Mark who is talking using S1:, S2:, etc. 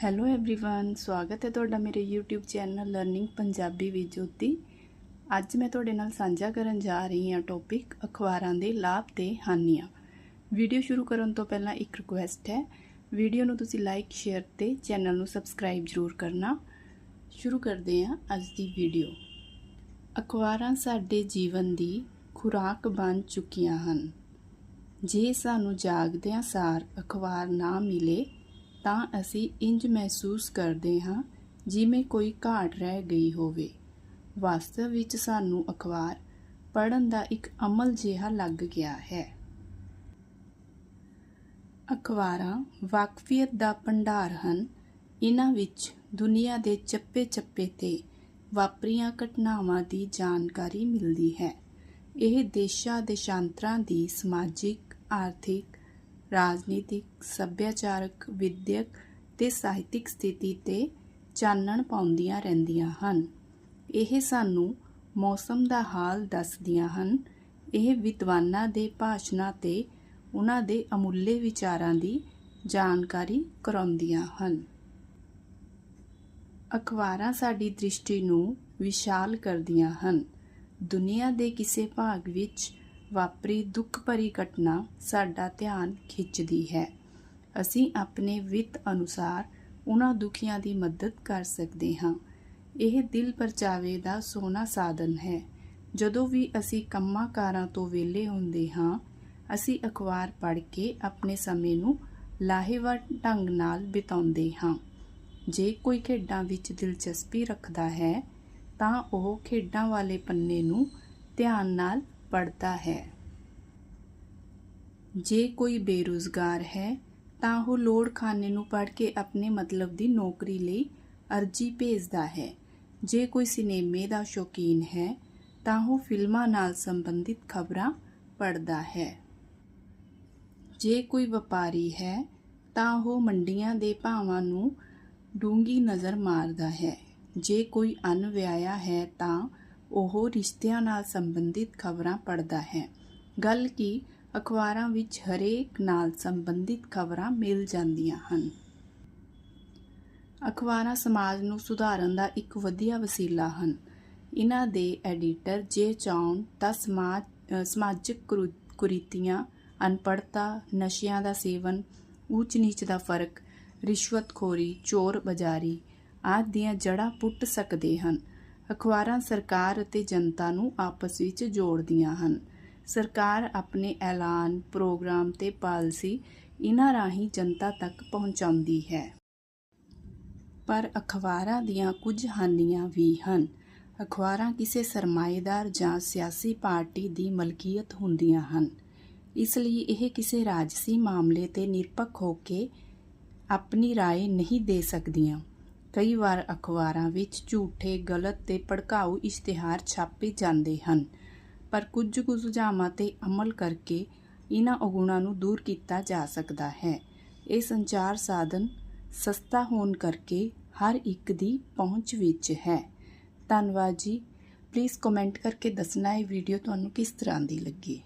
S1: Hello everyone ਸਵਾਗਤ ਹੈ ਤੁਹਾਡਾ ਮੇਰੇ YouTube ਚੈਨਲ ਲਰਨਿੰਗ ਪੰਜਾਬੀ ਵਿੱਚ ਜੋਤੀ ਅੱਜ ਮੈਂ ਤੁਹਾਡੇ ਨਾਲ ਸਾਂਝਾ ਕਰਨ ਜਾ ਰਹੀ ਹਾਂ ਟੌਪਿਕ ਅਖਬਾਰਾਂ ਦੇ ਲਾਭ ਤੇ ਹਾਨੀਆਂ ਵੀਡੀਓ ਸ਼ੁਰੂ ਕਰਨ ਤੋਂ ਪਹਿਲਾਂ ਇੱਕ ਰਿਕੁਐਸਟ ਹੈ ਵੀਡੀਓ ਨੂੰ ਤੁਸੀਂ ਲਾਈਕ ਸ਼ੇਅਰ ਤੇ ਚੈਨਲ ਨੂੰ ਸਬਸਕ੍ਰਾਈਬ ਜ਼ਰੂਰ ਕਰਨਾ ਸ਼ੁਰੂ ਕਰਦੇ ਹਾਂ ਅੱਜ ਦੀ ਵੀਡੀਓ ਅਖਬਾਰਾਂ ਸਾਡੇ ਜੀਵਨ ਦੀ ਖੁਰਾਕ ਬਣ ਚੁੱਕੀਆਂ ਹਨ ਜੇ ਸਾਨੂੰ ਜਾਗਦਿਆਂ ਸਾਰ ਅਖਬਾਰ ਨਾ ਮਿਲੇ ਤਾਂ ਅਸੀਂ ਇੰਜ ਮਹਿਸੂਸ ਕਰਦੇ ਹਾਂ ਜਿਵੇਂ ਕੋਈ ਘਾਟ ਰਹਿ ਗਈ ਹੋਵੇ। ਵਾਸਤਵ ਵਿੱਚ ਸਾਨੂੰ ਅਖਬਾਰ ਪੜ੍ਹਨ ਦਾ ਇੱਕ ਅਮਲ ਜਿਹਾ ਲੱਗ ਗਿਆ ਹੈ। ਅਖਬਾਰਾਂ ਵਾਕਫੀਅਤ ਦਾ ਭੰਡਾਰ ਹਨ। ਇਹਨਾਂ ਵਿੱਚ ਦੁਨੀਆ ਦੇ ਚੱਪੇ-ਚੱਪੇ ਤੇ ਵਾਪਰੀਆਂ ਘਟਨਾਵਾਂ ਦੀ ਜਾਣਕਾਰੀ ਮਿਲਦੀ ਹੈ। ਇਹ ਦੇਸ਼ਾਂ ਦੇਸ਼ਾਂਤਰਾਂ ਦੀ ਸਮਾਜਿਕ, ਆਰਥਿਕ ਰਾਜਨੀਤਿਕ, ਸੱਭਿਆਚਾਰਕ, ਵਿਦਿਅਕ ਤੇ ਸਾਹਿਤਿਕ ਸਥਿਤੀ ਤੇ ਚਾਨਣ ਪਾਉਂਦੀਆਂ ਰਹਿੰਦੀਆਂ ਹਨ। ਇਹ ਸਾਨੂੰ ਮੌਸਮ ਦਾ ਹਾਲ ਦੱਸਦੀਆਂ ਹਨ। ਇਹ ਵਿਦਵਾਨਾਂ ਦੇ ਭਾਸ਼ਣਾਂ ਤੇ ਉਹਨਾਂ ਦੇ ਅਮੁੱਲੇ ਵਿਚਾਰਾਂ ਦੀ ਜਾਣਕਾਰੀ ਕਰਾਉਂਦੀਆਂ ਹਨ। ਅਖਬਾਰਾਂ ਸਾਡੀ ਦ੍ਰਿਸ਼ਟੀ ਨੂੰ ਵਿਸ਼ਾਲ ਕਰਦੀਆਂ ਹਨ। ਦੁਨੀਆ ਦੇ ਕਿਸੇ ਭਾਗ ਵਿੱਚ ਵਾਪਰੀ ਦੁੱਖ ਭਰੀ ਘਟਨਾ ਸਾਡਾ ਧਿਆਨ ਖਿੱਚਦੀ ਹੈ। ਅਸੀਂ ਆਪਣੇ ਵਿੱਤ ਅਨੁਸਾਰ ਉਹਨਾਂ ਦੁਖੀਆਂ ਦੀ ਮਦਦ ਕਰ ਸਕਦੇ ਹਾਂ। ਇਹ ਦਿਲ ਪਰਚਾਵੇ ਦਾ ਸੋਹਣਾ ਸਾਧਨ ਹੈ। ਜਦੋਂ ਵੀ ਅਸੀਂ ਕੰਮਾਂ ਕਾਰਾਂ ਤੋਂ ਵਿਹਲੇ ਹੁੰਦੇ ਹਾਂ, ਅਸੀਂ ਅਖਬਾਰ ਪੜ੍ਹ ਕੇ ਆਪਣੇ ਸਮੇਂ ਨੂੰ ਲਾਹੇਵੰਦ ਢੰਗ ਨਾਲ ਬਿਤਾਉਂਦੇ ਹਾਂ। ਜੇ ਕੋਈ ਖੇਡਾਂ ਵਿੱਚ ਦਿਲਚਸਪੀ ਰੱਖਦਾ ਹੈ, ਤਾਂ ਉਹ ਖੇਡਾਂ ਵਾਲੇ ਪੰਨੇ ਨੂੰ ਧਿਆਨ ਨਾਲ ਪੜਦਾ ਹੈ। ਜੇ ਕੋਈ ਬੇਰੁਜ਼ਗਾਰ ਹੈ, ਤਾਂ ਉਹ ਲੋੜਖਾਨੇ ਨੂੰ ਪੜ੍ਹ ਕੇ ਆਪਣੇ ਮਤਲਬ ਦੀ ਨੌਕਰੀ ਲਈ ਅਰਜ਼ੀ ਭੇਜਦਾ ਹੈ। ਜੇ ਕੋਈ ਸਿਨੇਮੇ ਦਾ ਸ਼ੌਕੀਨ ਹੈ, ਤਾਂ ਉਹ ਫਿਲਮਾਂ ਨਾਲ ਸੰਬੰਧਿਤ ਖਬਰਾਂ ਪੜ੍ਹਦਾ ਹੈ। ਜੇ ਕੋਈ ਵਪਾਰੀ ਹੈ, ਤਾਂ ਉਹ ਮੰਡੀਆਂ ਦੇ ਭਾਵਾਂ ਨੂੰ ਡੂੰਗੀ ਨਜ਼ਰ ਮਾਰਦਾ ਹੈ। ਜੇ ਕੋਈ ਅਨਵਿਆਹਿਆ ਹੈ, ਤਾਂ ਉਹ ਰਿਸ਼ਤਿਆਂ ਨਾਲ ਸੰਬੰਧਿਤ ਖਬਰਾਂ ਪੜ੍ਹਦਾ ਹੈ। ਗੱਲ ਕਿ ਅਖਬਾਰਾਂ ਵਿੱਚ ਹਰੇਕ ਨਾਲ ਸੰਬੰਧਿਤ ਖਬਰਾਂ ਮਿਲ ਜਾਂਦੀਆਂ ਹਨ। ਅਖਬਾਰਾਂ ਸਮਾਜ ਨੂੰ ਸੁਧਾਰਨ ਦਾ ਇੱਕ ਵਧੀਆ ਵਸੀਲਾ ਹਨ। ਇਹਨਾਂ ਦੇ ਐਡੀਟਰ ਜੇ ਚਾਹਣ ਤਾਂ ਸਮਾਜ ਸਮਾਜਿਕ ਕੁਰੀਤੀਆਂ, ਅਨਪੜ੍ਹਤਾ, ਨਸ਼ਿਆਂ ਦਾ ਸੇਵਨ ਉੱਚ ਨੀਚ ਦਾ ਫ਼ਰਕ, ਰਿਸ਼ਵਤਖੋਰੀ, ਚੋਰ ਬਜ਼ਾਰੀ ਆਦਿ ਦੀਆਂ ਜੜ੍ਹਾਂ ਪੁੱਟ ਸਕਦੇ ਹਨ। ਅਖਬਾਰਾਂ ਸਰਕਾਰ ਅਤੇ ਜਨਤਾ ਨੂੰ ਆਪਸ ਵਿੱਚ ਜੋੜਦੀਆਂ ਹਨ ਸਰਕਾਰ ਆਪਣੇ ਐਲਾਨ ਪ੍ਰੋਗਰਾਮ ਤੇ ਪਾਲਿਸੀ ਇਹਨਾਂ ਰਾਹੀਂ ਜਨਤਾ ਤੱਕ ਪਹੁੰਚਾਉਂਦੀ ਹੈ ਪਰ ਅਖਬਾਰਾਂ ਦੀਆਂ ਕੁਝ ਹਾਨੀਆਂ ਵੀ ਹਨ ਅਖਬਾਰਾਂ ਕਿਸੇ ਸਰਮਾਏਦਾਰ ਜਾਂ ਸਿਆਸੀ ਪਾਰਟੀ ਦੀ ਮਲਕੀਅਤ ਹੁੰਦੀਆਂ ਹਨ ਇਸ ਲਈ ਇਹ ਕਿਸੇ ਰਾਜਸੀ ਮਾਮਲੇ ਤੇ ਨਿਰਪੱਖ ਹੋ ਕੇ ਆਪਣੀ رائے ਨਹੀਂ ਦੇ ਸਕਦੀਆਂ ਕਈ ਵਾਰ ਅਖਬਾਰਾਂ ਵਿੱਚ ਝੂਠੇ, ਗਲਤ ਤੇ ਭੜਕਾਊ ਇਸ਼ਤਿਹਾਰ ਛਾਪੇ ਜਾਂਦੇ ਹਨ, ਪਰ ਕੁਝ ਕੁ ਸੁਝਾਵਾਂ ਤੇ ਅਮਲ ਕਰਕੇ ਇਹਨਾਂ ਔਗੁਣਾਂ ਨੂੰ ਦੂਰ ਕੀਤਾ ਜਾ ਸਕਦਾ ਹੈ। ਇਹ ਸੰਚਾਰ ਸਾਧਨ ਸਸਤਾ ਹੋਣ ਕਰਕੇ ਹਰ ਇੱਕ ਦੀ ਪਹੁੰਚ ਵਿੱਚ ਹੈ। ਧੰਨਵਾਦ ਜੀ। ਪਲੀਜ਼ ਕਮੈਂਟ ਕਰਕੇ ਦੱਸਣਾ ਇਹ ਵੀਡੀਓ ਤੁਹਾਨੂੰ ਕਿਸ ਤਰ੍ਹਾਂ ਦੀ ਲੱਗੀ।